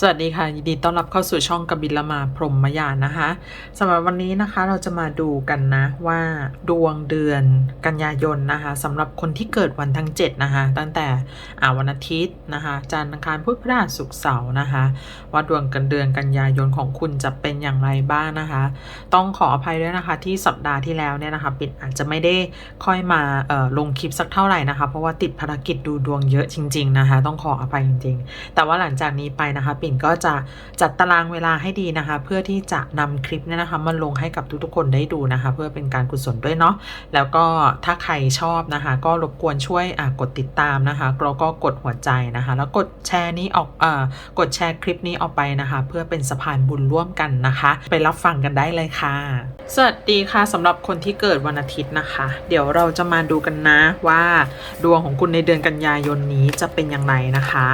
สวัสดีค่ะยินดีต้อนรับเข้าสู่ช่องกบิลมาพรหมยานนะคะสำหรับวันนี้นะคะเราจะมาดูกันนะว่าดวงเดือนกันยายนนะคะสำหรับคนที่เกิดวันทั้ง 7 นะคะ ตั้งแต่วันอาทิตย์นะคะ จันทร์อังคารพุธพฤหัสศุกร์เสาร์นะคะ ว่าดวงกันเดือนกันยายนของคุณจะเป็นอย่างไรบ้างนะคะ ต้องขออภัยด้วยนะคะที่สัปดาห์ที่แล้วเนี่ยนะคะปิดอาจจะไม่ได้ค่อยมาลงคลิปสักเท่าไหร่นะคะ เพราะว่าติดภารกิจดูดวงเยอะจริง ๆนะคะ ต้องขออภัยจริง ๆ แต่ว่าหลังจากนี้ไปนะคะปิ่นก็จะจัดตารางเวลาให้ดีนะคะ เพื่อที่จะนำคลิปเนี่ยนะคะมาลงให้กับทุกๆคนได้ดูนะคะ เพื่อเป็นการกุศลด้วยเนาะแล้วก็ถ้าใครชอบนะคะ ก็รบกวนช่วยกดติดตามนะคะแล้วก็กดหัวใจนะคะ แล้วกดแชร์นี้ออกเอ่อกดแชร์คลิปนี้ออกไปนะคะ เพื่อเป็นสะพานบุญร่วมกันนะคะ ไปรับฟังกันได้เลยค่ะ สวัสดีค่ะสำหรับคนที่เกิดวันอาทิตย์นะคะ เดี๋ยวเราจะมาดูกันนะว่า ดวงของคุณในเดือนกันยายนนี้จะเป็นอย่างไรนะคะ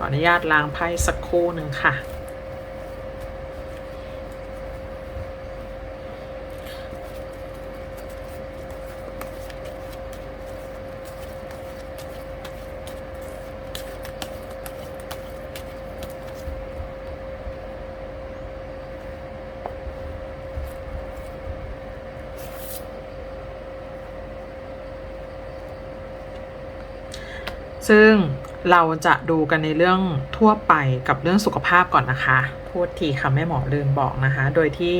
ขออนุญาตล้างไพ่สักครู่หนึ่งค่ะ ซึ่ง เราจะดูกันในเรื่องทั่วไปกับเรื่องสุขภาพก่อนนะคะ พูดทีค่ะแม่หมอลืมบอกนะคะ โดยที่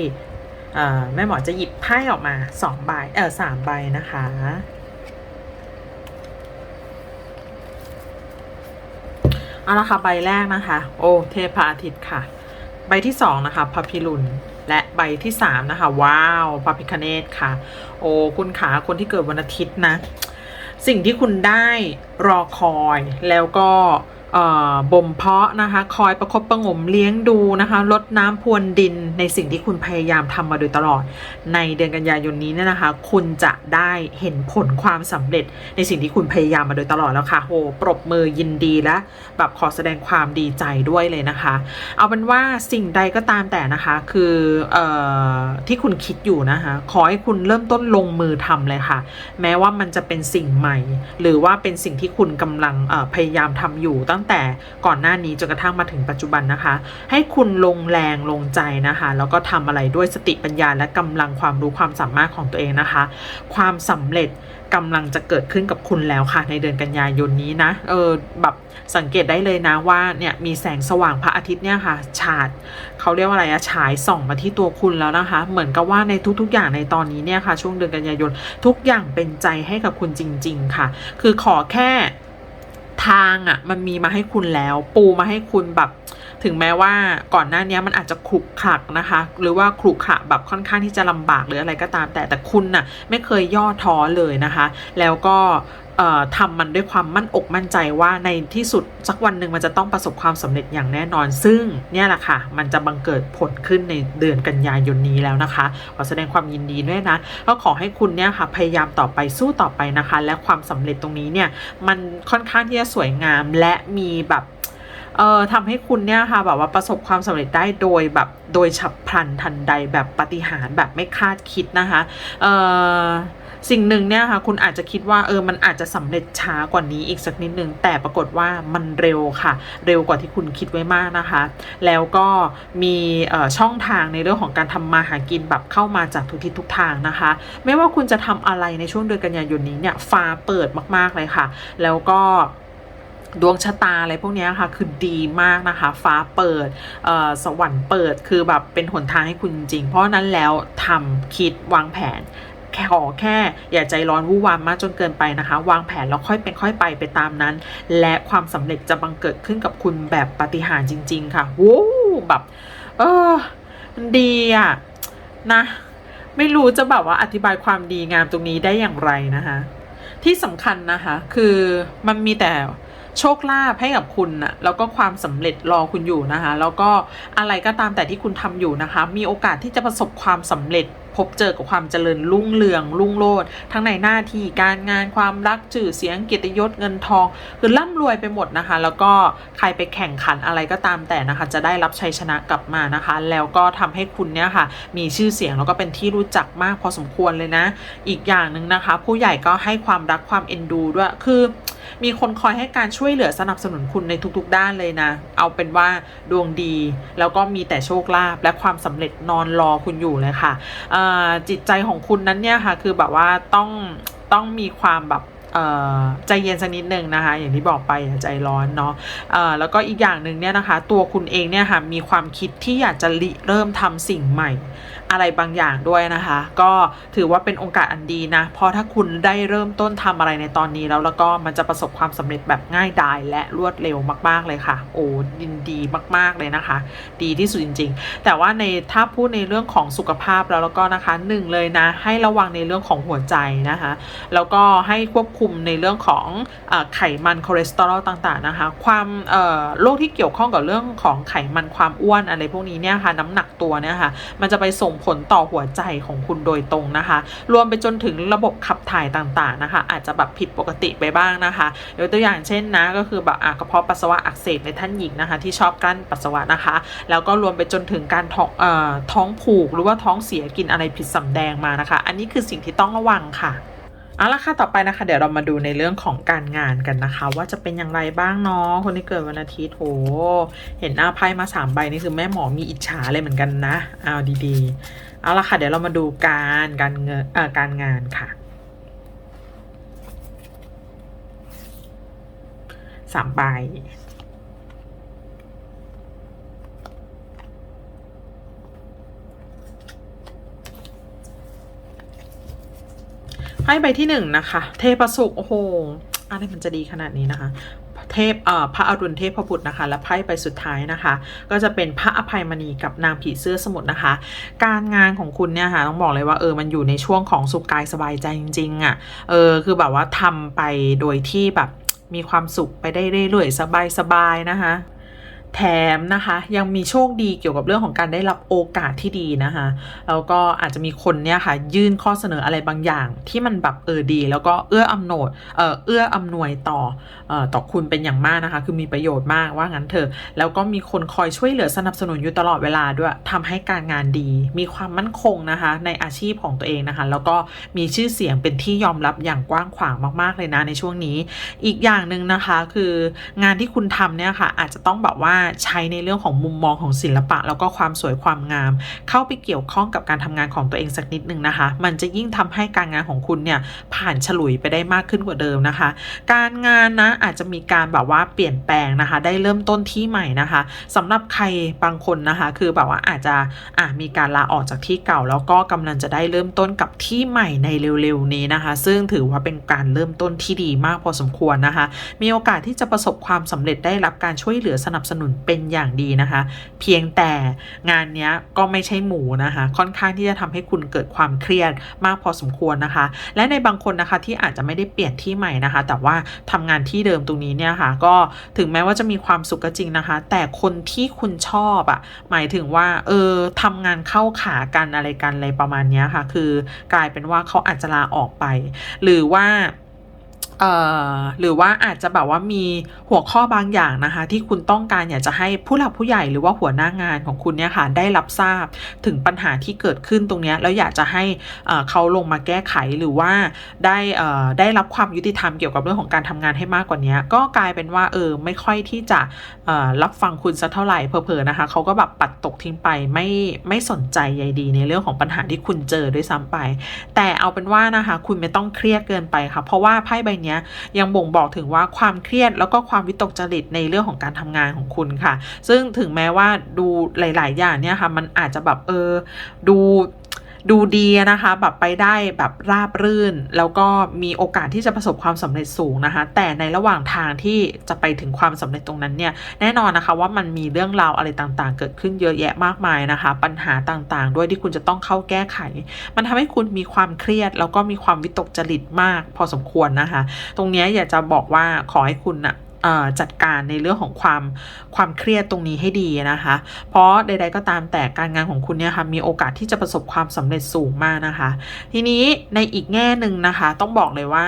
แม่หมอจะหยิบไพ่ออกมาสองใบเออสามใบนะคะ เอาละค่ะใบแรกนะคะ โอเทพอาทิตย์ค่ะ ใบที่สองนะคะพระพิรุณและใบที่สามนะคะ ว้าวพระพิคเนตค่ะ โอ้คุณขาคนที่เกิดวันอาทิตย์นะ สิ่งที่คุณได้รอคอยแล้วก็ บ่มเพาะนะคะ คอยประคบประงมเลี้ยงดูนะคะลดน้ำพรวนดินในสิ่งที่คุณพยายามทำมาโดยตลอด ในเดือนกันยายนนี้เนี่ยนะคะ คุณจะได้เห็นผลความสำเร็จในสิ่งที่คุณพยายามมาโดยตลอดแล้วค่ะโหปรบมือยินดีและแบบขอแสดงความดีใจด้วยเลยนะคะ เอาเป็นว่าสิ่งใดก็ตามแต่นะคะคืออที่คุณคิดอยู่นะคะ ขอให้คุณเริ่มต้นลงมือทำเลยค่ะ แม้ว่ามันจะเป็นสิ่งใหม่ หรือว่าเป็นสิ่งที่คุณกำลังพยายามทำอยู่ตั้งแต่ก่อนหน้านี้จนกระทั่งมาถึงปัจจุบันนะคะ ให้คุณลงแรงลงใจนะคะ แล้วก็ทำอะไรด้วยสติปัญญาและกำลังความรู้ความสามารถของตัวเองนะคะ ความสำเร็จกำลังจะเกิดขึ้นกับคุณแล้วค่ะ ในเดือนกันยายนนี้นะเออแบบสังเกตได้เลยนะว่าเนี่ยมีแสงสว่างพระอาทิตย์เนี่ยค่ะ ฉาดเขาเรียกว่าอะไรอะฉายส่องมาที่ตัวคุณแล้วนะคะ เหมือนกับว่าในทุกๆ อย่างในตอนนี้เนี่ยค่ะ ช่วงเดือนกันยายนทุกอย่างเป็นใจให้กับคุณจริง ๆ ค่ะ คือขอแค่ ทางอะ่ะมันมีมาให้คุณแล้ว ปูมาให้คุณแบบถึงแม้ว่าก่อนหน้านี้มันอาจจะขรุขระนะคะ หรือว่าขรุขระแบบค่อนข้างที่จะลำบากหรืออะไรก็ตามแต่แต่คุณน่ะไม่เคยย่อท้อเลยนะคะ แล้วก็ ทำมันด้วยความมั่นอกมั่นใจว่าในที่สุดสักวันหนึ่งมันจะต้องประสบความสำเร็จอย่างแน่นอน ซึ่งเนี่ยแหละค่ะ มันจะบังเกิดผลขึ้นในเดือนกันยายนนี้แล้วนะคะ ขอแสดงความยินดีด้วยนะ ก็ขอให้คุณเนี่ยค่ะพยายามต่อไปสู้ต่อไปนะคะ และความสำเร็จตรงนี้เนี่ยมันค่อนข้างที่จะสวยงามและมีแบบเอ่อทำให้คุณเนี่ยค่ะแบบว่าประสบความสำเร็จได้โดยแบบโดยฉับพลันทันใดแบบปฏิหารแบบไม่คาดคิดนะคะเอ่อ สิ่งหนึ่งเนี่ยค่ะคุณอาจจะคิดว่าเออมันอาจจะสำเร็จช้ากว่านี้อีกสักนิดนึง แต่ปรากฏว่ามันเร็วค่ะ เร็วกว่าที่คุณคิดไว้มากนะคะ แล้วก็มีช่องทางในเรื่องของการทำมาหากินแบบเข้ามาจากทุกทิศทุกทางนะคะ ไม่ว่าคุณจะทำอะไรในช่วงเดือนกันยายนนี้เนี่ยฟ้าเปิดมากๆเลยค่ะ แล้วก็ดวงชะตาอะไรพวกนี้ค่ะ คือดีมากนะคะ ฟ้าเปิดสวรรค์เปิดคือแบบเป็นหนทางให้คุณจริง เพราะนั้นแล้วทำคิดวางแผน ขอแค่อย่าใจร้อนวู่วามมากจนเกินไปนะคะ วางแผนแล้วค่อยเป็นค่อยไปไปตามนั้น และความสำเร็จจะบังเกิดขึ้นกับคุณแบบปฏิหารจริง ๆ ค่ะวู้แบบ เออมันดีอะนะ ไม่รู้จะแบบว่าอธิบายความดีงามตรงนี้ได้อย่างไรนะคะ ที่สำคัญนะคะ คือมันมีแต่โชคลาภให้กับคุณนะแล้วก็ความสำเร็จรอคุณอยู่นะคะ แล้วก็อะไรก็ตามแต่ที่คุณทำอยู่นะคะ มีโอกาสที่จะประสบความสำเร็จ พบเจอกับความเจริญรุ่งเรืองรุ่งโรจน์ทั้งในหน้าที่การงานความรักชื่อเสียงเกียรติยศเงินทอง คือร่ำรวยไปหมดนะคะ แล้วก็ใครไปแข่งขันอะไรก็ตามแต่นะคะ จะได้รับชัยชนะกลับมานะคะ แล้วก็ทำให้คุณเนี่ยค่ะ มีชื่อเสียงแล้วก็เป็นที่รู้จักมากพอสมควรเลยนะ อีกอย่างหนึ่งนะคะ ผู้ใหญ่ก็ให้ความรักความเอ็นดูด้วยคือ มีคนคอยให้การช่วยเหลือสนับสนุนคุณในทุกๆด้านเลยนะ เอาเป็นว่าดวงดี แล้วก็มีแต่โชคลาภและความสำเร็จนอนรอคุณอยู่เลยค่ะอ่าจิตใจของคุณนั้นเนี่ยค่ะคือแบบว่าต้องต้องมีความแบบเอ่อใจเย็นสักนิดหนึ่งนะคะ อย่างที่บอกไปใจร้อนเนาะเอ่อแล้วก็อีกอย่างหนึ่งเนี่ยนะคะ ตัวคุณเองเนี่ยค่ะมีความคิดที่อยากจะริเริ่มทำสิ่งใหม่ อะไรบางอย่างด้วยนะคะ ก็ถือว่าเป็นโอกาสอันดีนะ เพราะถ้าคุณได้เริ่มต้นทำอะไรในตอนนี้แล้วแล้วก็มันจะประสบความสำเร็จแบบง่ายดายและรวดเร็วมาก ๆเลยค่ะ โอ้ยินดีมาก ๆเลยนะคะ ดีที่สุดจริง ๆ แต่ว่าในถ้าพูดในเรื่องของสุขภาพแล้วแล้วก็นะคะหนึ่งเลยนะ ให้ระวังในเรื่องของหัวใจนะคะ แล้วก็ให้ควบคุมในเรื่องของอไขมันคอเลสเตอรอลต่างๆนะคะ ความโรคที่เกี่ยวข้องกับเรื่องของไขมันความอ้วนอะไรพวกนี้เนี่ยค่ะ น้ำหนักตัวเนี่ยค่ะ มันจะไปส่งผลต่อหัวใจของคุณโดยตรงนะคะ รวมไปจนถึงระบบขับถ่ายต่างๆนะคะ อาจจะแบบผิดปกติไปบ้างนะคะยกตัวอย่างเช่นนะก็คือแบบอะกระเพาะปัสสาวะอักเสบในท่านหญิงนะคะ ที่ชอบกลั้นปัสสาวะนะคะ แล้วก็รวมไปจนถึงการท้องเอ่อท้องผูกหรือว่าท้องเสียกินอะไรผิดสำแดงมานะคะ อันนี้คือสิ่งที่ต้องระวังค่ะ เอาละค่ะต่อไปนะคะ เดี๋ยวเรามาดูในเรื่องของการงานกันนะคะ ว่าจะเป็นอย่างไรบ้างเนาะคนที่เกิดวันอาทิตย์โหเห็นหน้าไพ่มาสามใบนี่คือแม่หมอมีอิจฉาเลยเหมือนกันนะเอาดีๆเอาละค่ะเดี๋ยวเรามาดูการการเงินเอ่อการงานค่ะสามใบ ไพ่ใบที่หนึ่งนะคะ เทพสุขโอ้โหอะไรมันจะดีขนาดนี้นะคะเทพเอ่อพระอรุณเทพพบุตรนะคะ และไพ่ใบสุดท้ายนะคะ ก็จะเป็นพระอภัยมณีกับนางผีเสื้อสมุทรนะคะ การงานของคุณเนี่ยค่ะต้องบอกเลยว่าเออมันอยู่ในช่วงของสุขกายสบายใจจริงๆอะ่ะเออคือแบบว่าทำไปโดยที่แบบมีความสุขไปได้เรื่อยๆสบายๆนะคะ แถมนะคะยังมีโชคดีเกี่ยวกับเรื่องของการได้รับโอกาสที่ดีนะคะแล้วก็อาจจะมีคนเนี่ยค่ะยื่นข้อเสนออะไรบางอย่างที่มันแบบเออดี แล้วก็เอื้ออำนวยเอ่อเอื้ออำนวยต่อเอ่อต่อคุณเป็นอย่างมากนะคะ คือมีประโยชน์มากว่างั้นเถอะแล้วก็มีคนคอยช่วยเหลือสนับสนุนอยู่ตลอดเวลาด้วยทำให้การงานดี มีความมั่นคงนะคะในอาชีพของตัวเองนะคะ แล้วก็มีชื่อเสียงเป็นที่ยอมรับอย่างกว้างขวางมาก ๆเลยนะในช่วงนี้ อีกอย่างหนึ่งนะคะคืองานที่คุณทำเนี่ยค่ะอาจจะต้องแบบว่าใช้ในเรื่องของมุมมองของศิลปะ แล้วก็ความสวยความงาม เข้าไปเกี่ยวข้องกับการทำงานของตัวเองสักนิดหนึ่งนะคะ มันจะยิ่งทำให้การงานของคุณเนี่ยผ่านฉลุยไปได้มากขึ้นกว่าเดิมนะคะ การงานนะอาจจะมีการแบบว่าเปลี่ยนแปลงนะคะ ได้เริ่มต้นที่ใหม่นะคะสำหรับใครบางคนนะคะ คือแบบว่าอาจจะอะมีการลาออกจากที่เก่า แล้วก็กำลังจะได้เริ่มต้นกับที่ใหม่ในเร็วๆนี้นะคะ ซึ่งถือว่าเป็นการเริ่มต้นที่ดีมากพอสมควรนะคะ มีโอกาสที่จะประสบความสำเร็จได้รับการช่วยเหลือสนับสนุนเป็นอย่างดีนะคะ เพียงแต่งานนี้ก็ไม่ใช่หมูนะคะ ค่อนข้างที่จะทำให้คุณเกิดความเครียดมากพอสมควรนะคะ และในบางคนนะคะที่อาจจะไม่ได้เปลี่ยนที่ใหม่นะคะ แต่ว่าทำงานที่เดิมตรงนี้เนี่ยค่ะ ก็ถึงแม้ว่าจะมีความสุขก็จริงนะคะ แต่คนที่คุณชอบอะ่ะหมายถึงว่าเออทำงานเข้าขากันอะไรกันอะไรประมาณนี้ค่ะ คือกลายเป็นว่าเขาอาจจะลาออกไป หรือว่า เอ่อหรือว่าอาจจะแบบว่ามีหัวข้อบางอย่างนะคะ ที่คุณต้องการอยากจะให้ผู้หลักผู้ใหญ่หรือว่าหัวหน้างานของคุณเนี่ยค่ะได้รับทราบถึงปัญหาที่เกิดขึ้นตรงนี้แล้วอยากจะให้เเขาลงมาแก้ไขหรือว่าได้ได้รับความยุติธรรมเกี่ยวกับเรื่องของการทำงานให้มากกว่านี้ก็กลายเป็นว่าเออไม่ค่อยที่จะรับฟังคุณสักเท่าไหร่เพอๆนะคะเขาก็แบบปัดตกทิ้งไปไม่ไม่สนใจใยดีในเรื่องของปัญหาที่คุณเจอด้วยซ้ำไป แต่เอาเป็นว่านะคะคุณไม่ต้องเครียดเกินไปค่ะเพราะว่าไพ่ใบเนี้ยยังบ่งบอกถึงว่าความเครียดแล้วก็ความวิตกจริตในเรื่องของการทำงานของคุณค่ะ ซึ่งถึงแม้ว่าดูหลาย ๆ อย่างเนี่ยค่ะมันอาจจะแบบเออดู ดูดีนะคะแบบไปได้แบบราบรื่น แล้วก็มีโอกาสที่จะประสบความสำเร็จสูงนะคะ แต่ในระหว่างทางที่จะไปถึงความสำเร็จตรงนั้นเนี่ยแน่นอนนะคะว่ามันมีเรื่องราวอะไรต่างๆ เกิดขึ้นเยอะแยะมากมายนะคะ ปัญหาต่างๆ ด้วยที่คุณจะต้องเข้าแก้ไข มันทำให้คุณมีความเครียด แล้วก็มีความวิตกจริตมาก พอสมควรนะคะ ตรงนี้อยากจะบอกว่าขอให้คุณนะเอ่อ จัดการในเรื่องของความความเครียดตรงนี้ให้ดีนะคะ เพราะใด ๆ ก็ตามแต่การงานของคุณเนี่ยค่ะมีโอกาสที่จะประสบความสำเร็จสูงมากนะคะ ทีนี้ในอีกแง่หนึ่งนะคะ ต้องบอกเลยว่า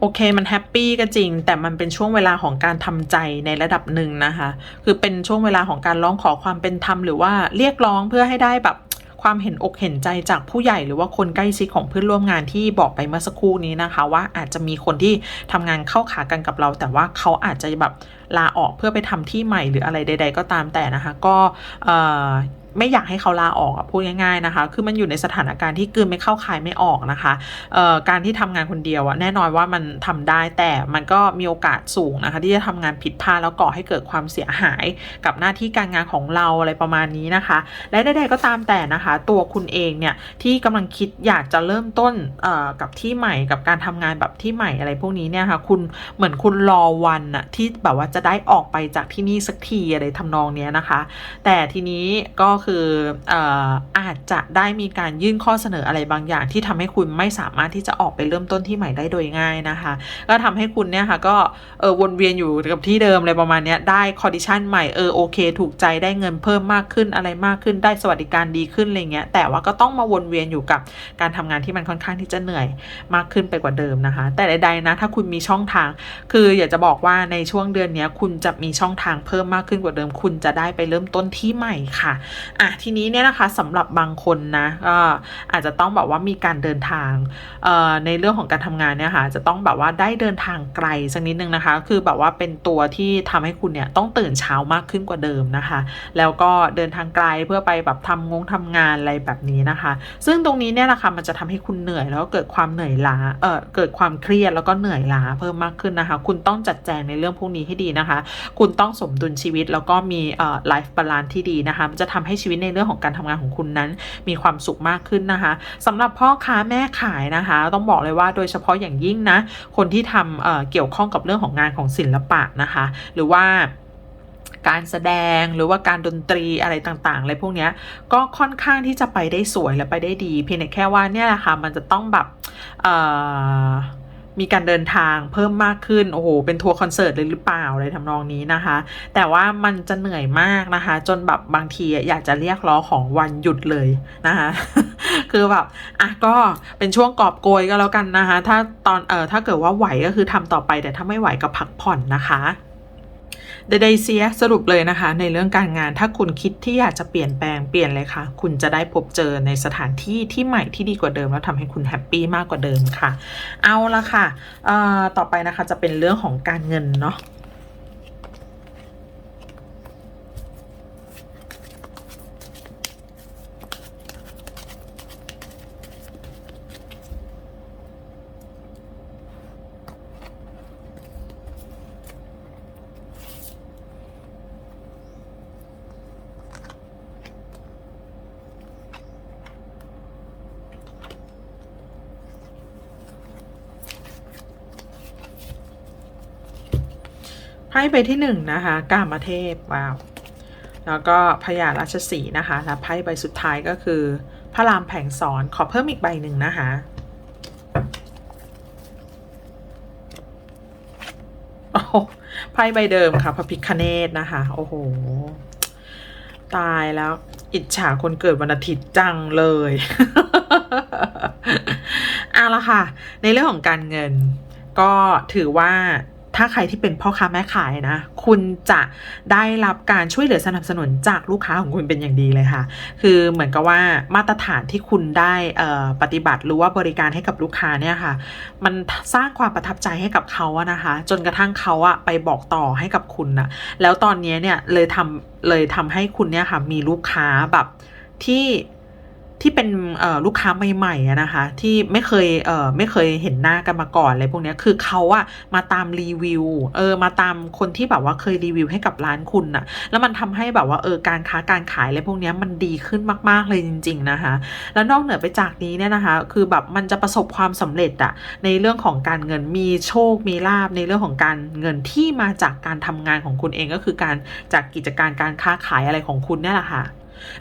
โอเคมันแฮปปี้ก็จริง แต่มันเป็นช่วงเวลาของการทำใจในระดับหนึ่งนะคะ คือเป็นช่วงเวลาของการร้องขอความเป็นธรรมหรือว่าเรียกร้องเพื่อให้ได้แบบ ความเห็นอกเห็นใจจากผู้ใหญ่หรือว่าคนใกล้ชิดของเพื่อนร่วมงานที่บอกไปเมื่อสักครู่นี้นะคะ ว่าอาจจะมีคนที่ทำงานเข้าขากันกับเรา แต่ว่าเขาอาจจะแบบลาออกเพื่อไปทำที่ใหม่หรืออะไรใด ๆ ก็ตามแต่นะคะ ก็ ไม่อยากให้เขาลาออกพูดง่ายๆนะคะ คือมันอยู่ในสถานการณ์ที่กืนไม่เข้าคายไม่ออกนะคะการที่ทำงานคนเดียวอะแน่นอนว่ามันทำได้แต่มันก็มีโอกาสสูงนะคะ ที่จะทำงานผิดพลาดแล้วก่อให้เกิดความเสียหายกับหน้าที่การงานของเราอะไรประมาณนี้นะคะ และใดๆก็ตามแต่นะคะ ตัวคุณเองเนี่ยที่กำลังคิดอยากจะเริ่มต้นกับที่ใหม่กับการทำงานแบบที่ใหม่อะไรพวกนี้เนี่ยค่ะคุณเหมือนคุณรอวันอะที่แบบว่าจะได้ออกไปจากที่นี่สักทีอะไรทำนองเนี้ยนะคะ แต่ทีนี้ก็คือเอ่อาจจะได้มีการยื่นข้อเสนออะไรบางอย่างที่ทำให้คุณไม่สามารถที่จะออกไปเริ่มต้นที่ใหม่ได้โดยง่ายนะคะ ก็ทำให้คุณเนี่ยค่ะก็เออวนเวียนอยู่กับที่เดิมอะไรประมาณนี้ได้คอดิชันใหม่เออโอเค ถูกใจได้เงินเพิ่มมากขึ้นอะไรมากขึ้นได้สวัสดิการดีขึ้นอะไรเงี้ยแต่ว่าก็ต้องมาวนเวียนอยู่กับการทำงานที่มันค่อนข้างที่จะเหนื่อยมากขึ้นไปกว่าเดิมนะคะ แต่ใดๆนะถ้าคุณมีช่องทาง คืออยากจะบอกว่าในช่วงเดือนนี้คุณจะมีช่องทางเพิ่มมากขึ้นกว่าเดิม คุณจะได้ไปเริ่มต้นที่ใหม่ค่ะอะทีนี้เนี่ยนะคะสำหรับบางคนนะก็อาจจะต้องแบบว่ามีการเดินทางในเรื่องของการทำงานเนี่ยค่ะจะต้องแบบว่าได้เดินทางไกลสักนิดนึงนะคะ คือแบบว่าเป็นตัวที่ทำให้คุณเนี่ยต้องตื่นเช้ามากขึ้นกว่าเดิมนะคะ แล้วก็เดินทางไกลเพื่อไปแบบทำงงทำงานอะไรแบบนี้นะคะ ซึ่งตรงนี้เนี่ยแหละคะมันจะทำให้คุณเหนื่อยแล้วก็เกิดความเหนื่อยล้าเออเกิดความเครียดแล้วก็เหนื่อยล้าเพิ่มมากขึ้นนะคะ คุณต้องจัดแจงในเรื่องพวกนี้ให้ดีนะคะ คุณต้องสมดุลชีวิตแล้วก็มีเอ่อไลฟ์บาลานซ์ที่ดีนะคะมันจะทำให้ชีวิตในเรื่องของการทำงานของคุณนั้น มีความสุขมากขึ้นนะคะสำหรับพ่อค้าแม่ขายนะคะ ต้องบอกเลยว่าโดยเฉพาะอย่างยิ่งนะ คนที่ทำเเกี่ยวข้องกับเรื่องของงานของศิลปะนะคะ หรือว่าการแสดงหรือว่าการดนตรีอะไรต่างๆอะไรพวกนี้ก็ค่อนข้างที่จะไปได้สวยและไปได้ดี เพียงแต่แค่ว่าเนี่ยแหละค่ะมันจะต้องแบบเอ่อ มีการเดินทางเพิ่มมากขึ้น โอ้โห เป็นทัวร์คอนเสิร์ตเลยหรือเปล่าอะไรทำนองนี้นะคะ แต่ว่ามันจะเหนื่อยมากนะคะ จนแบบบางทีอยากจะเรียกร้องของวันหยุดเลยนะคะ คือแบบอะก็เป็นช่วงกอบโกยก็แล้วกันนะคะ ถ้าตอนเอ่อถ้าเกิดว่าไหวก็คือทำต่อไปแต่ถ้าไม่ไหวก็พักผ่อนนะคะ ใดๆเสียสรุปเลยนะคะ ในเรื่องการงานถ้าคุณคิดที่อยากจะเปลี่ยนแปลงเปลี่ยนเลยค่ะ คุณจะได้พบเจอในสถานที่ที่ใหม่ที่ดีกว่าเดิม แล้วทำให้คุณแฮปปี้มากกว่าเดิมค่ะ เอาละค่ะเอ่อต่อไปนะคะจะเป็นเรื่องของการเงินเนาะ ไพ่ใบที่หนึ่งนะคะกามเทพว้าวแล้วก็พญาราชสีนะคะและไพ่ใบสุดท้ายก็คือ พระรามแผงสอนขอเพิ่มอีกใบหนึ่งนะคะโอ้โหไพ่ใบเดิมค่ะพระพิคเนตนะคะ โอ้โห ตายแล้ว อิจฉาคนเกิดวันอาทิตย์จังเลยเอาละค่ะ ในเรื่องของการเงิน ก็ถือว่า ถ้าใครที่เป็นพ่อค้าแม่ขายนะ คุณจะได้รับการช่วยเหลือสนับสนุนจากลูกค้าของคุณเป็นอย่างดีเลยค่ะ คือเหมือนกับว่ามาตรฐานที่คุณได้ปฏิบัติหรือว่าบริการให้กับลูกค้าเนี่ยค่ะ มันสร้างความประทับใจให้กับเขาอะนะคะ จนกระทั่งเขาอะไปบอกต่อให้กับคุณนะแล้วตอนนี้เนี่ยเลยทำเลยทำให้คุณเนี่ยค่ะมีลูกค้าแบบที่ ที่เป็นลูกค้าใหม่ๆนะคะ ที่ไม่เคยเไม่เคยเห็นหน้ากันมาก่อนอะไรพวกนี้คือเขาอะมาตามรีวิวเออมาตามคนที่แบบว่าเคยรีวิวให้กับร้านคุณอะแล้วมันทำให้แบบว่าเออการค้าการขายอะไรพวกนี้มันดีขึ้นมาก ๆเลยจริง ๆนะคะ แล้วนอกเหนือไปจากนี้เนี่ยนะคะ คือแบบมันจะประสบความสำเร็จอะในเรื่องของการเงินมีโชคมีลาบในเรื่องของการเงินที่มาจากการทำงานของคุณเองก็คือการจากกิจการการค้าขายอะไรของคุณเนี่ยแหละค่ะ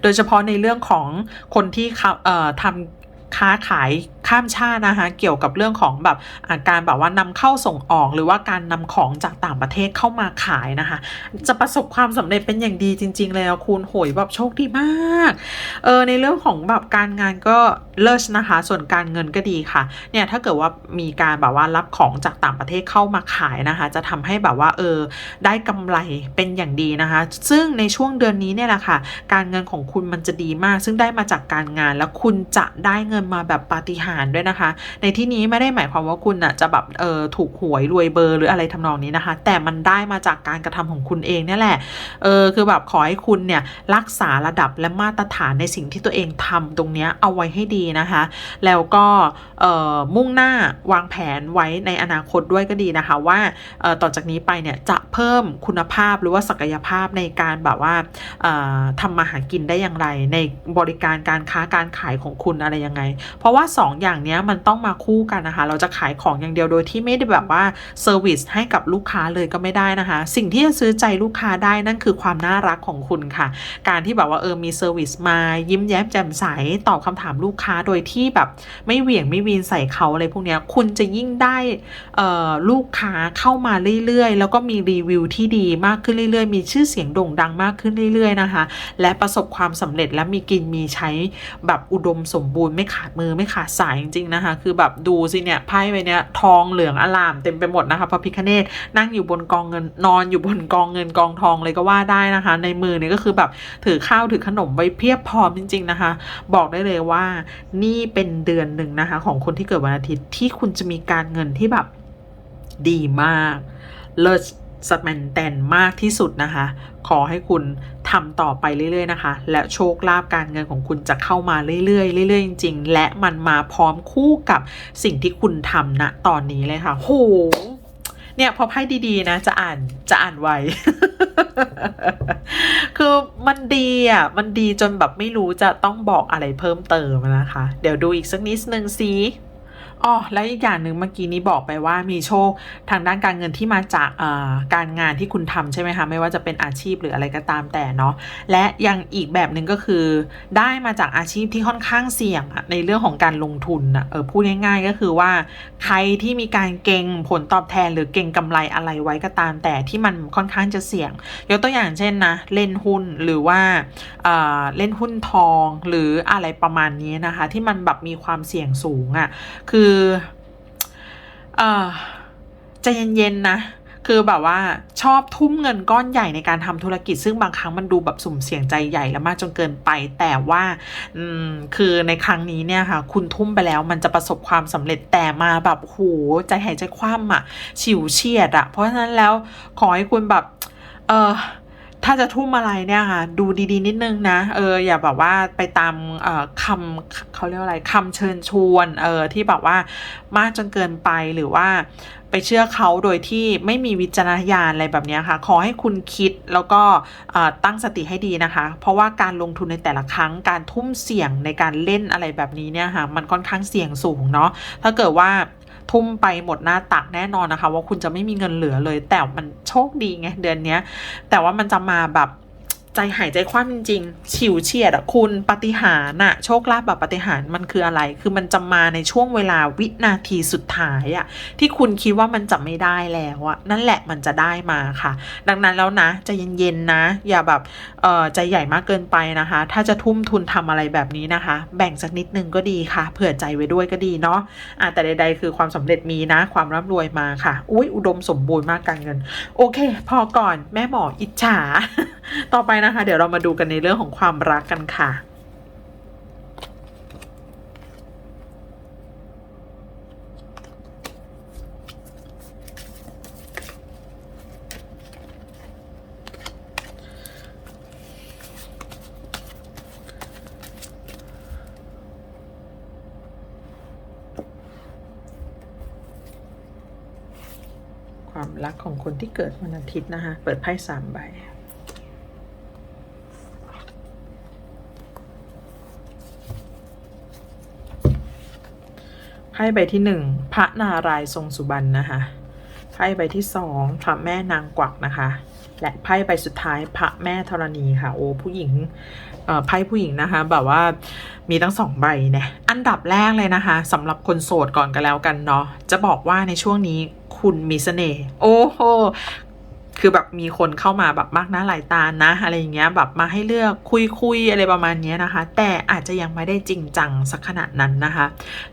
โดยเฉพาะในเรื่องของคนที่ทำ ค้าขายข้ามชาตินะคะเกี่ยวกับเรื่องของแบบอาการแบบว่านำเข้าส่งออก หรือว่าการนำของจากต่างประเทศเข้ามาขายนะคะ จะประสบความสำเร็จเป็นอย่างดีจริงๆเลยอะคุณโหยแบบโชคดีมากเออในเรื่องของแบบการงานก็เลิศนะคะ ส่วนการเงินก็ดีค่ะเนี่ยถ้าเกิดว่ามีการแบบว่ารับของจากต่างประเทศเข้ามาขายนะคะ จะทำให้แบบว่าเออได้กำไรเป็นอย่างดีนะคะ ซึ่งในช่วงเดือนนี้เนี่ยแหละค่ะ การเงินของคุณมันจะดีมาก ซึ่งได้มาจากการงานแล้วคุณจะได้เงินมาแบบปาฏิหาริย์ด้วยนะคะ ในที่นี้ไม่ได้หมายความว่าคุณนะจะแบบเออถูกหวยรวยเบอร์หรืออะไรทำนองนี้นะคะ แต่มันได้มาจากการกระทำของคุณเองเนี่ยแหละเออคือแบบขอให้คุณเนี่ยรักษาระดับและมาตรฐานในสิ่งที่ตัวเองทำตรงเนี้ยเอาไว้ให้ดีนะคะ แล้วก็เออมุ่งหน้าวางแผนไว้ในอนาคตด้วยก็ดีนะคะ ว่าเออต่อจากนี้ไปเนี่ยจะเพิ่มคุณภาพหรือว่าศักยภาพในการแบบว่าเออทำมาหากินได้อย่างไร ในบริการการค้าการขายของคุณอะไรยังไงเพราะว่า 2 อย่างเนี้ยมันต้องมาคู่กันนะคะ เราจะขายของอย่างเดียวโดยที่ไม่ได้แบบว่าเซอร์วิสให้กับลูกค้าเลยก็ไม่ได้นะคะ สิ่งที่จะซื้อใจลูกค้าได้นั่นคือความน่ารักของคุณค่ะ การที่แบบว่าเออมีเซอร์วิสมายิ้มแย้มแจ่มใสตอบคำถามลูกค้าโดยที่แบบไม่เหวี่ยงไม่วีนใส่เขาอะไรพวกเนี้ยคุณจะยิ่งได้ลูกค้าเข้ามาเรื่อยๆ แล้วก็มีรีวิวที่ดีมากขึ้นเรื่อยๆ มีชื่อเสียงโด่งดังมากขึ้นเรื่อยๆนะคะ และประสบความสำเร็จและมีกินมีใช้แบบอุดมสมบูรณ์ไม่ขาดมือไม่ขาดสายจริงๆนะคะ คือแบบดูสิเนี่ยไพ่ใบเนี้ยทองเหลืองอลามเต็มไปหมดนะคะพระพิคเนตนั่งอยู่บนกองเงินนอนอยู่บนกองเงินกองทองเลยก็ว่าได้นะคะ ในมือเนี่ยก็คือแบบถือข้าวถือขนมไว้เพียบพร้อมจริง ๆนะคะ บอกได้เลยว่านี่เป็นเดือนหนึ่งนะคะ ของคนที่เกิดวันอาทิตย์ที่คุณจะมีการเงินที่แบบดีมากเลิศ สแมนแตนมากที่สุดนะคะ ขอให้คุณทำต่อไปเรื่อยๆนะคะ และโชคลาภการเงินของคุณจะเข้ามาเรื่อยๆเรื่อยๆจริงๆ และมันมาพร้อมคู่กับสิ่งที่คุณทำณตอนนี้เลยค่ะโหเนี่ยพอไพ่ดีๆนะ จะอ่านจะอ่านไว คือมันดีอะ มันดีจนแบบไม่รู้จะต้องบอกอะไรเพิ่มเติมนะคะ เดี๋ยวดูอีกสักนิดนึงสิ อ๋อแล้วอีกอย่างหนึ่งเมื่อกี้นี้บอกไปว่ามีโชคทางด้านการเงินที่มาจากการงานที่คุณทำใช่ไหมคะไม่ว่าจะเป็นอาชีพหรืออะไรก็ตามแต่เนาะและยังอีกแบบหนึ่งก็คือ ได้มาจากอาชีพที่ค่อนข้างเสี่ยงอะในเรื่องของการลงทุนอะเออพูดง่าย ๆ ก็คือว่า ใครที่มีการเก็งผลตอบแทนหรือเก็งกำไรอะไรไว้ก็ตามแต่ที่มันค่อนข้างจะเสี่ยง ยกตัวอย่างเช่นนะเล่นหุ้นหรือว่าเเล่นหุ้นทองหรืออะไรประมาณนี้นะคะ ที่มันแบบมีความเสี่ยงสูงอะ่ะคือเอ่อใจเย็นๆนะ คือแบบว่าชอบทุ่มเงินก้อนใหญ่ในการทำธุรกิจ ซึ่งบางครั้งมันดูแบบสุ่มเสี่ยงใจใหญ่แล้วมากจนเกินไป แต่ว่าอืมคือในครั้งนี้เนี่ยค่ะ คุณทุ่มไปแล้วมันจะประสบความสำเร็จแต่มาแบบโหใจหายใจคว่ำอะฉิวเฉียดอะ เพราะฉะนั้นแล้วขอให้คุณแบบ เออ ถ้าจะทุ่มอะไรเนี่ยค่ะ ดูดีๆ นิดนึงนะ เออ อย่าแบบว่าไปตามคำเขาเรียกอะไรคำเชิญชวน เออ ที่แบบว่ามากจนเกินไปหรือว่าไปเชื่อเขาโดยที่ไม่มีวิจารณญาณอะไรแบบนี้ค่ะ ขอให้คุณคิดแล้วก็ตั้งสติให้ดีนะคะ เพราะว่าการลงทุนในแต่ละครั้งการทุ่มเสี่ยงในการเล่นอะไรแบบนี้เนี่ยค่ะ มันค่อนข้างเสี่ยงสูงเนาะ ถ้าเกิดว่า ทุ่มไปหมดหน้าตักแน่นอนนะคะ ว่าคุณจะไม่มีเงินเหลือเลย แต่มันโชคดีไงเดือนนี้แต่ว่ามันจะมาแบบ ใจหายใจคว่ำจริงๆฉิวเฉียดอะคุณปฏิหารอะโชคลาภแบบปฏิหารมันคืออะไร คือมันจะมาในช่วงเวลาวินาทีสุดท้ายอะที่คุณคิดว่ามันจะไม่ได้แล้วอะนั่นแหละมันจะได้มาค่ะ ดังนั้นแล้วนะใจเย็นๆนะ อย่าแบบเออใจใหญ่มากเกินไปนะคะ ถ้าจะทุ่มทุนทำอะไรแบบนี้นะคะ แบ่งสักนิดนึงก็ดีค่ะ เผื่อใจไว้ด้วยก็ดีเนาะอะแต่ใด ๆ คือความสำเร็จมีนะ ความร่ำรวยมาค่ะ อุ้ยอุดมสมบูรณ์มากการเงิน โอเค พอก่อนแม่หมออิจฉาต่อไปนะคะ เดี๋ยวเรามาดูกันในเรื่องของความรักกันค่ะความรักของคนที่เกิดวันอาทิตย์นะคะ เปิดไพ่สามใบ พ่ใบที่หนึ่งพระนารายณ์ทรงสุบรรณนะคะไพ่ใบที่สองพระแม่นางกวักนะคะ และไพ่ใบสุดท้ายพระแม่ธรณีค่ะ โอ้ผู้หญิงเอ่อไพ่ผู้หญิงนะคะแบบว่ามีทั้งสองใบเนี่ยอันดับแรกเลยนะคะสำหรับคนโสดก่อนกันแล้วกันเนาะจะบอกว่าในช่วงนี้คุณมีเสน่ห์โอ้โห คือแบบมีคนเข้ามาแบบมากหน้าหลายตานะ อะไรอย่างเงี้ยแบบมาให้เลือกคุยคุยอะไรประมาณนี้นะคะ แต่อาจจะยังไม่ได้จริงจังสักขนาดนั้นนะคะ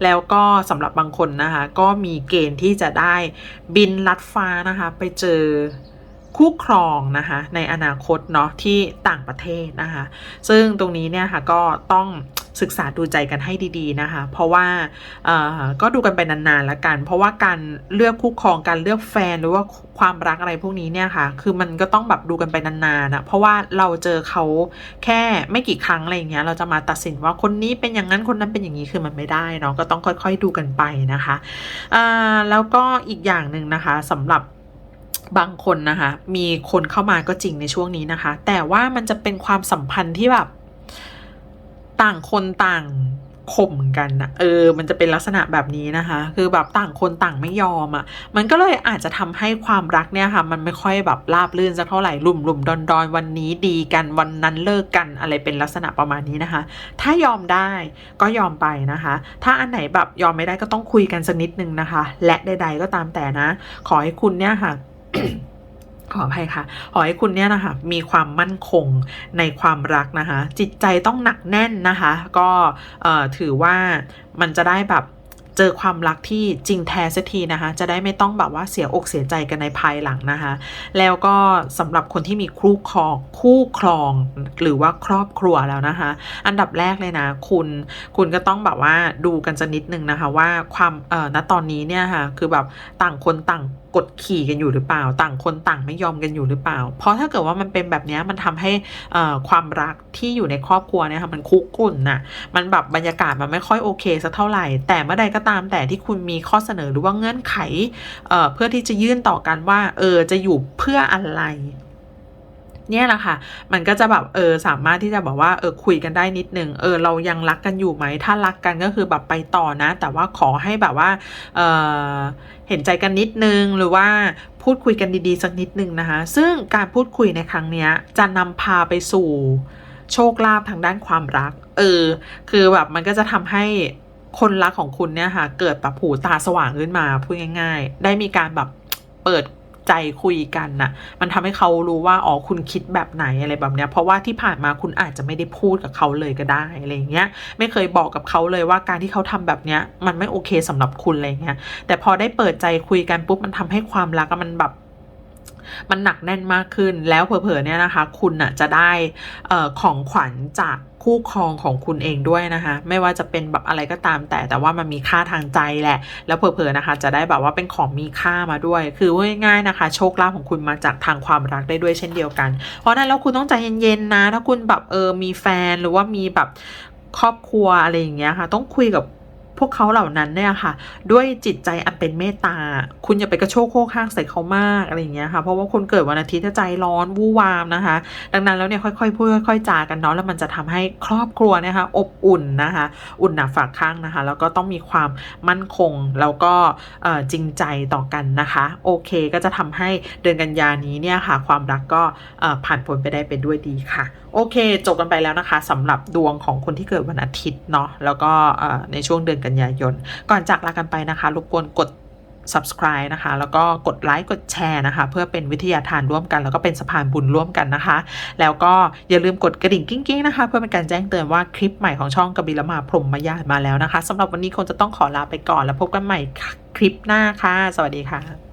แล้วก็สำหรับบางคนนะคะ ก็มีเกณฑ์ที่จะได้บินลัดฟ้านะคะ ไปเจอคู่ครองนะคะในอนาคตเนาะที่ต่างประเทศนะคะ ซึ่งตรงนี้เนี่ยค่ะก็ต้อง ศึกษาดูใจกันให้ดีๆนะคะ เพราะว่าก็ดูกันไปนานๆแล้วกัน เพราะว่าการเลือกคู่ครองการเลือกแฟนหรือว่าความรักอะไรพวกนี้เนี่ยค่ะ คือมันก็ต้องแบบดูกันไปนานๆนะเพราะว่าเราเจอเขาแค่ไม่กี่ครั้งอะไรอย่างเงี้ย เราจะมาตัดสินว่าคนนี้เป็นอย่างนั้นคนนั้นเป็นอย่างนี้คือมันไม่ได้เนาะก็ต้องค่อยๆดูกันไปนะคะแล้วก็อีกอย่างหนึ่งนะคะสำหรับบางคนนะคะ มีคนเข้ามาก็จริงในช่วงนี้นะคะ แต่ว่ามันจะเป็นความสัมพันธ์ที่แบบ ต่างคนต่างข่มกันนะเออ มันจะเป็นลักษณะแบบนี้นะคะ คือแบบต่างคนต่างไม่ยอมอะ่ะ มันก็เลยอาจจะทำให้ความรักเนี่ยค่ะ มันไม่ค่อยแบบราบรื่นสักเท่าไหร่ลุ่มลุ่มดอนดอนวันนี้ดีกันวันนั้นเลิกกันอะไรเป็นลักษณะประมาณนี้นะคะ ถ้ายอมได้ก็ยอมไปนะคะ ถ้าอันไหนแบบยอมไม่ได้ก็ต้องคุยกันสักนิดนึงนะคะ และใด ๆ ก็ตามแต่นะ ขอให้คุณเนี่ยค่ะ ออภัยค่ะ ขอให้คุณเนี่ยนะคะมีความมั่นคงในความรักนะคะ จิตใจต้องหนักแน่นนะคะ ก็ถือว่ามันจะได้แบบเจอความรักที่จริงแท้สักทีนะคะ จะได้ไม่ต้องแบบว่าเสียอกเสียใจกันในภายหลังนะคะ แล้วก็สำหรับคนที่มีคู่ครองคู่ครอง หรือว่าครอบครัวแล้วนะคะ อันดับแรกเลยนะ คุณคุณก็ต้องแบบว่าดูกันจะนิดนึงนะคะ ว่าความเอ่อณตอนนี้เนี่ยค่ะคือแบบต่างคนต่างกดขี่กันอยู่หรือเปล่า ต่างคนต่างไม่ยอมกันอยู่หรือเปล่า เพราะถ้าเกิดว่ามันเป็นแบบนี้มันทำให้ความรักที่อยู่ในครอบครัวเนี่ยค่ะมันคุกกุ่นน่ะมันแบบบรรยากาศมันไม่ค่อยโอเคสักเท่าไหร่ แต่เมื่อใดก็ตามแต่ที่คุณมีข้อเสนอหรือว่าเงื่อนไขเเพื่อที่จะยื่นต่อกันว่าเออจะอยู่เพื่ออะไร เนี่ยแหละค่ะ มันก็จะแบบเออสามารถที่จะบอกว่าเออคุยกันได้นิดนึงเออเรายังรักกันอยู่ไหม ถ้ารักกันก็คือแบบไปต่อนะ แต่ว่าขอให้แบบว่าเออเห็นใจกันนิดนึงหรือว่าพูดคุยกันดีๆสักนิดนึงนะคะ ซึ่งการพูดคุยในครั้งเนี้ยจะนำพาไปสู่โชคลาภทางด้านความรัก เออ คือแบบมันก็จะทำให้คนรักของคุณเนี่ยค่ะ เกิดแบบผูตาสว่างขึ้นมาพูดง่าย ๆ ได้มีการแบบเปิด ใจคุยกันน่ะ มันทำให้เขารู้ว่าอ๋อคุณคิดแบบไหนอะไรแบบเนี้ยเพราะว่าที่ผ่านมาคุณอาจจะไม่ได้พูดกับเขาเลยก็ได้อะไรเงี้ยไม่เคยบอกกับเขาเลยว่าการที่เขาทำแบบเนี้ยมันไม่โอเคสำหรับคุณอะไรเงี้ยแต่พอได้เปิดใจคุยกันปุ๊บมันทำให้ความรักมันแบบมันหนักแน่นมากขึ้นแล้วเผลอๆเนี่ยนะคะ คุณน่ะจะได้ออของขวัญจาก คู่ครองของคุณเองด้วยนะคะ ไม่ว่าจะเป็นแบบอะไรก็ตามแต่แต่ว่ามันมีค่าทางใจแหละ แล้วเผลอๆนะคะ จะได้แบบว่าเป็นของมีค่ามาด้วย คือว่าง่ายๆนะคะ โชคลาภของคุณมาจากทางความรักได้ด้วยเช่นเดียวกัน เพราะฉะนั้นแล้วคุณต้องใจเย็นๆนะ ถ้าคุณแบบเออมีแฟนหรือว่ามีแบบครอบครัวอะไรอย่างเงี้ยค่ะ ต้องคุยกับ พวกเขาเหล่านั้นเนี่ยค่ะ ด้วยจิตใจอันเป็นเมตตา คุณอย่าไปกระโชกโคกข้างใส่เขามากอะไรอย่างเงี้ยค่ะ เพราะว่าคนเกิดวันอาทิตย์จะใจร้อนวู่วามนะคะ ดังนั้นแล้วเนี่ยค่อยๆพูดค่อยๆจากันเนาะแล้วมันจะทำให้ครอบครัวเนะคะอบอุ่นนะคะ อุ่นหนาฝากข้างนะคะ แล้วก็ต้องมีความมั่นคงแล้วก็จริงใจต่อกันนะคะ โอเคก็จะทำให้เดือนกันยานี้เนี่ยค่ะ ความรักก็ผ่านพ้นไปได้เป็นด้วยดีค่ะ โอเค จบกันไปแล้วนะคะสำหรับดวงของคนที่เกิดวันอาทิตย์เนาะแล้วก็ในช่วงเดือนกันยายน ก่อนจากลากันไปนะคะรบกวนกด subscribe นะคะ แล้วก็กดไลค์ กดแชร์นะคะ เพื่อเป็นวิทยาทานร่วมกัน แล้วก็เป็นสะพานบุญร่วมกันนะคะ แล้วก็อย่าลืมกดกระดิ่งกิ้งๆนะคะ เพื่อเป็นการแจ้งเตือนว่าคลิปใหม่ของช่องกบิลมาพรมมยาดมาแล้วนะคะสำหรับวันนี้คงจะต้องขอลาไปก่อนแล้วพบกันใหม่คลิปหน้าค่ะ สวัสดีค่ะ